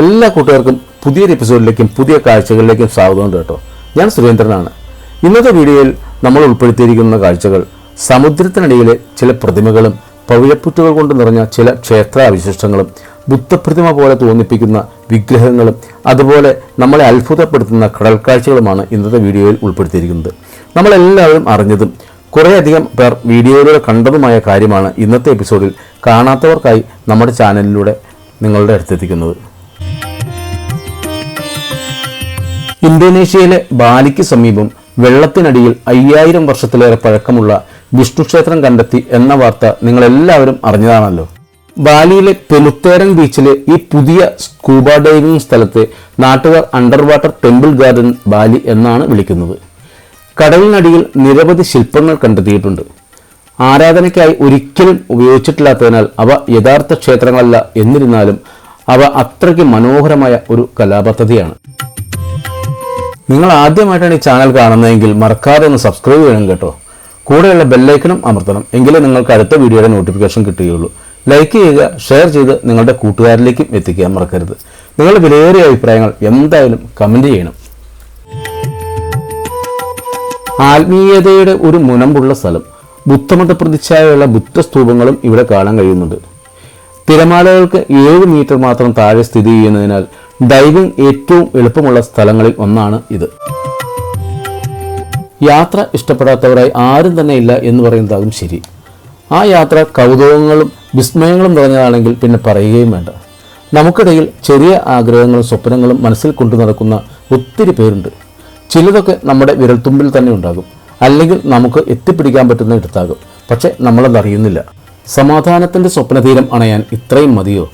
എല്ലാ കൂട്ടുകാർക്കും പുതിയൊരു എപ്പിസോഡിലേക്കും പുതിയ കാഴ്ചകളിലേക്കും സ്വാഗതമുണ്ട് കേട്ടോ. ഞാൻ സുരേന്ദ്രനാണ്. ഇന്നത്തെ വീഡിയോയിൽ നമ്മൾ ഉൾപ്പെടുത്തിയിരിക്കുന്ന കാഴ്ചകൾ സമുദ്രത്തിനടിയിലെ ചില പ്രതിമകളും പവിഴപ്പുറ്റുകൾ കൊണ്ട് നിറഞ്ഞ ചില ക്ഷേത്രാവിശിഷ്ടങ്ങളും ബുദ്ധപ്രതിമ പോലെ തോന്നിപ്പിക്കുന്ന വിഗ്രഹങ്ങളും അതുപോലെ നമ്മളെ അത്ഭുതപ്പെടുത്തുന്ന കടൽ കാഴ്ചകളുമാണ് ഇന്നത്തെ വീഡിയോയിൽ ഉൾപ്പെടുത്തിയിരിക്കുന്നത്. നമ്മളെല്ലാവരും അറിഞ്ഞതും കുറേയധികം പേർ വീഡിയോയിലൂടെ കണ്ടതുമായ കാര്യമാണ് ഇന്നത്തെ എപ്പിസോഡിൽ കാണാത്തവർക്കായി നമ്മുടെ ചാനലിലൂടെ നിങ്ങളുടെ അടുത്തെത്തിക്കുന്നത്. ഇന്തോനേഷ്യയിലെ ബാലിക്ക് സമീപം വെള്ളത്തിനടിയിൽ അയ്യായിരം വർഷത്തിലേറെ പഴക്കമുള്ള വിഷ്ണു ക്ഷേത്രം കണ്ടെത്തി എന്ന വാർത്ത നിങ്ങളെല്ലാവരും അറിഞ്ഞതാണല്ലോ. ബാലിയിലെ പെലുത്തേരൻ ബീച്ചിലെ ഈ പുതിയ സ്കൂബ ഡൈവിംഗ് സ്ഥലത്തെ നാട്ടുകാർ under water temple garden Bali എന്നാണ് വിളിക്കുന്നത്. കടലിനടിയിൽ നിരവധി ശില്പങ്ങൾ കണ്ടെത്തിയിട്ടുണ്ട്. ആരാധനയ്ക്കായി ഒരിക്കലും ഉപയോഗിച്ചിട്ടില്ലാത്തതിനാൽ അവ യഥാർത്ഥ ക്ഷേത്രങ്ങളല്ല എന്നിരുന്നാലും അവ അത്രയ്ക്ക് മനോഹരമായ ഒരു കലാപദ്ധതിയാണ്. നിങ്ങൾ ആദ്യമായിട്ടാണ് ഈ ചാനൽ കാണുന്നതെങ്കിൽ മറക്കാതെ ഒന്ന് സബ്സ്ക്രൈബ് ചെയ്യണം കേട്ടോ. കൂടെയുള്ള ബെല്ലൈക്കനും അമർത്തണം. എങ്കിലേ നിങ്ങൾക്ക് അടുത്ത വീഡിയോയുടെ നോട്ടിഫിക്കേഷൻ കിട്ടുകയുള്ളൂ. ലൈക്ക് ചെയ്യുക ഷെയർ ചെയ്ത് നിങ്ങളുടെ കൂട്ടുകാരിലേക്കും എത്തിക്കാൻ മറക്കരുത്. നിങ്ങളുടെ വിലയേറിയ അഭിപ്രായങ്ങൾ എന്തായാലും കമന്റ് ചെയ്യണം. ആത്മീയതയുടെ ഒരു മുനമ്പുള്ള സ്ഥലം. ബുദ്ധമത പ്രതിച്ഛായുള്ള ബുദ്ധസ്തൂപങ്ങളും ഇവിടെ കാണാൻ കഴിയുന്നുണ്ട്. തിരമാലകൾക്ക് ഏഴ് മീറ്റർ മാത്രം താഴെ സ്ഥിതി ചെയ്യുന്നതിനാൽ ഡൈവിംഗ് ഏറ്റവും എളുപ്പമുള്ള സ്ഥലങ്ങളിൽ ഒന്നാണ് ഇത്. യാത്ര ഇഷ്ടപ്പെടാത്തവരായി ആരും തന്നെ ഇല്ല എന്ന് പറയുന്നതാകും ശരി. ആ യാത്ര കൗതുകങ്ങളും വിസ്മയങ്ങളും നിറഞ്ഞതാണെങ്കിൽ പിന്നെ പറയുകയും വേണ്ട. നമുക്കിടയിൽ ചെറിയ ആഗ്രഹങ്ങളും സ്വപ്നങ്ങളും മനസ്സിൽ കൊണ്ടു നടക്കുന്ന ഒത്തിരി പേരുണ്ട്. ചിലതൊക്കെ നമ്മുടെ വിരൽത്തുമ്പിൽ തന്നെ ഉണ്ടാകും. അല്ലെങ്കിൽ നമുക്ക് എത്തിപ്പിടിക്കാൻ പറ്റുന്ന ഇടത്താകും പക്ഷെ നമ്മളതറിയുന്നില്ല. സമാധാനത്തിന്റെ സ്വപ്നതീരം അണയാൻ ഇത്രയും മതിയോ?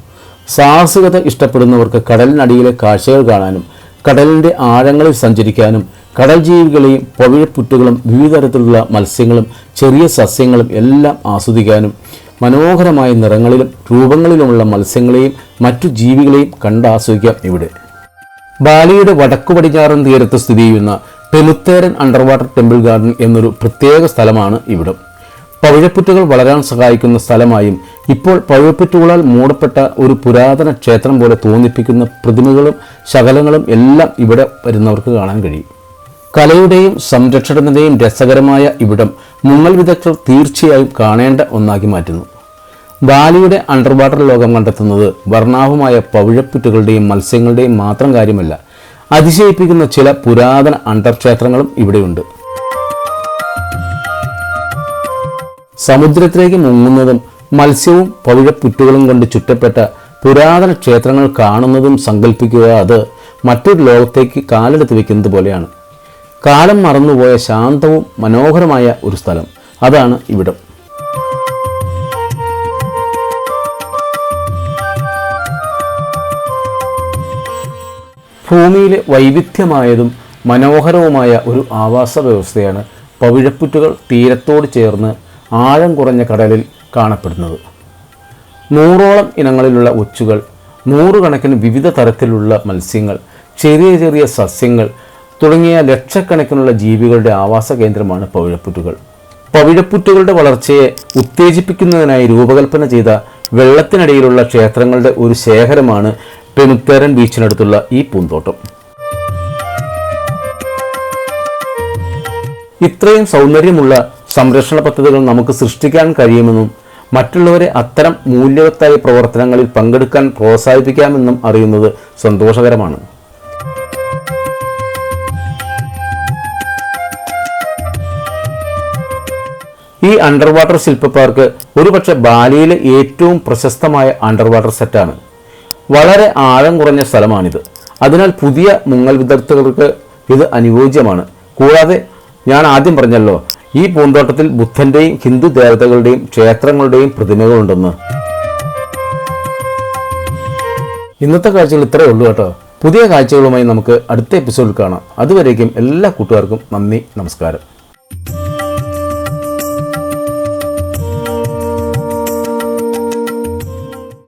സാഹസികത ഇഷ്ടപ്പെടുന്നവർക്ക് കടലിനടിയിലെ കാഴ്ചകൾ കാണാനും കടലിന്റെ ആഴങ്ങളിൽ സഞ്ചരിക്കാനും കടൽ ജീവികളെയും പുഴപ്പുറ്റുകളും വിവിധ തരത്തിലുള്ള മത്സ്യങ്ങളും ചെറിയ സസ്യങ്ങളും എല്ലാം ആസ്വദിക്കാനും മനോഹരമായ നിറങ്ങളിലും രൂപങ്ങളിലുമുള്ള മത്സ്യങ്ങളെയും മറ്റു ജീവികളെയും കണ്ടാസ്വദിക്കാം ഇവിടെ. ബാലിയുടെ വടക്കു പടിഞ്ഞാറൻ തീരത്ത് സ്ഥിതി ചെയ്യുന്ന പെലുത്തേരൻ അണ്ടർ വാട്ടർ ടെമ്പിൾ ഗാർഡൻ എന്നൊരു പ്രത്യേക സ്ഥലമാണ് ഇവിടം. പവിഴപ്പുറ്റുകൾ വളരാൻ സഹായിക്കുന്ന സ്ഥലമായും ഇപ്പോൾ പവിഴപ്പുറ്റുകളാൽ മൂടപ്പെട്ട ഒരു പുരാതന ക്ഷേത്രം പോലെ തോന്നിപ്പിക്കുന്ന പ്രതിമകളും ശകലങ്ങളും എല്ലാം ഇവിടെ വരുന്നവർക്ക് കാണാൻ കഴിയും. കലയുടെയും സംരക്ഷണത്തിന്റെയും രസകരമായ ഇവിടം മുങ്ങൽ വിദഗ്ധർ തീർച്ചയായും കാണേണ്ട ഒന്നാക്കി മാറ്റുന്നു. ബാലിയുടെ അണ്ടർ വാട്ടർ ലോകം കണ്ടെത്തുന്നത് വർണാഭമായ പവിഴപ്പുറ്റുകളുടെയും മത്സ്യങ്ങളുടെയും മാത്രം കാര്യമല്ല അതിശയിപ്പിക്കുന്ന ചില പുരാതന അണ്ടർ ക്ഷേത്രങ്ങളും ഇവിടെയുണ്ട്. സമുദ്രത്തിലേക്ക് മുങ്ങുന്നതും മത്സ്യവും പവിഴപ്പുറ്റുകളും കൊണ്ട് ചുറ്റപ്പെട്ട പുരാതന ക്ഷേത്രങ്ങൾ കാണുന്നതും സങ്കല്പിക്കുക അത് മറ്റൊരു ലോകത്തേക്ക് കാലെടുത്ത് വെക്കുന്നത് പോലെയാണ്. കാലം മറന്നുപോയ ശാന്തവും മനോഹരമായ ഒരു സ്ഥലം. അതാണ് ഇവിടം. ഭൂമിയിലെ വൈവിധ്യമായതും മനോഹരവുമായ ഒരു ആവാസ വ്യവസ്ഥയാണ് പവിഴപ്പുറ്റുകൾ തീരത്തോട് ചേർന്ന് ആഴം കുറഞ്ഞ കടലിൽ കാണപ്പെടുന്നത്. നൂറോളം ഇനങ്ങളിലുള്ള ഒച്ചുകൾ നൂറുകണക്കിന് വിവിധ തരത്തിലുള്ള മത്സ്യങ്ങൾ ചെറിയ ചെറിയ സസ്യങ്ങൾ തുടങ്ങിയ ലക്ഷക്കണക്കിനുള്ള ജീവികളുടെ ആവാസ കേന്ദ്രമാണ് പവിഴപ്പുറ്റുകൾ. പവിഴപ്പുറ്റുകളുടെ വളർച്ചയെ ഉത്തേജിപ്പിക്കുന്നതിനായി രൂപകൽപ്പന ചെയ്ത വെള്ളത്തിനടിയിലുള്ള ക്ഷേത്രങ്ങളുടെ ഒരു ശേഖരമാണ് പെനുത്തേരൻ ബീച്ചിനടുത്തുള്ള ഈ പൂന്തോട്ടം. ഇത്രയും സൗന്ദര്യമുള്ള സംരക്ഷണ പദ്ധതികൾ നമുക്ക് സൃഷ്ടിക്കാൻ കഴിയുമെന്നും മറ്റുള്ളവരെ അത്തരം മൂല്യവത്തായ പ്രവർത്തനങ്ങളിൽ പങ്കെടുക്കാൻ പ്രോത്സാഹിപ്പിക്കാമെന്നും അറിയുന്നത് സന്തോഷകരമാണ്. ഈ അണ്ടർ വാട്ടർ ശില്പ പാർക്ക് ഒരുപക്ഷെ ബാലിയിലെ ഏറ്റവും പ്രശസ്തമായ അണ്ടർ വാട്ടർ സെറ്റാണ്. വളരെ ആഴം കുറഞ്ഞ സ്ഥലമാണിത്. അതിനാൽ പുതിയ മുങ്ങൽ വിദഗ്ധർക്ക് ഇത് അനുയോജ്യമാണ്. കൂടാതെ ഞാൻ ആദ്യം പറഞ്ഞല്ലോ ഈ പൂന്തോട്ടത്തിൽ ബുദ്ധന്റെയും ഹിന്ദു ദേവതകളുടെയും ക്ഷേത്രങ്ങളുടെയും പ്രതിമകളുണ്ടെന്ന്. ഇന്നത്തെ കാഴ്ചകൾ ഇത്രയേ ഉള്ളൂ കേട്ടോ. പുതിയ കാഴ്ചകളുമായി നമുക്ക് അടുത്ത എപ്പിസോഡിൽ കാണാം. അതുവരേക്കും എല്ലാ കൂട്ടുകാർക്കും നന്ദി നമസ്കാരം.